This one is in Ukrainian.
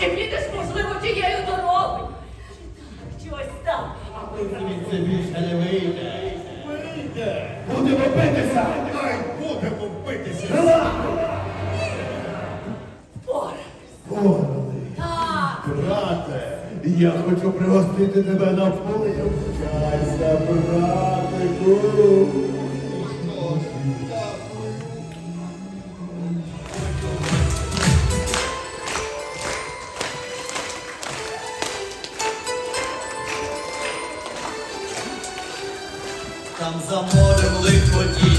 чи підеш, можливо, тією дорогою. Чи ось так. Звідси більше не вийде. Вийде. Будемо битися! Ай, будемо битися. Гала! Впорались. Так. Брате, я хочу пригостити тебе напоєм щастя, братику. там за морем лиходій.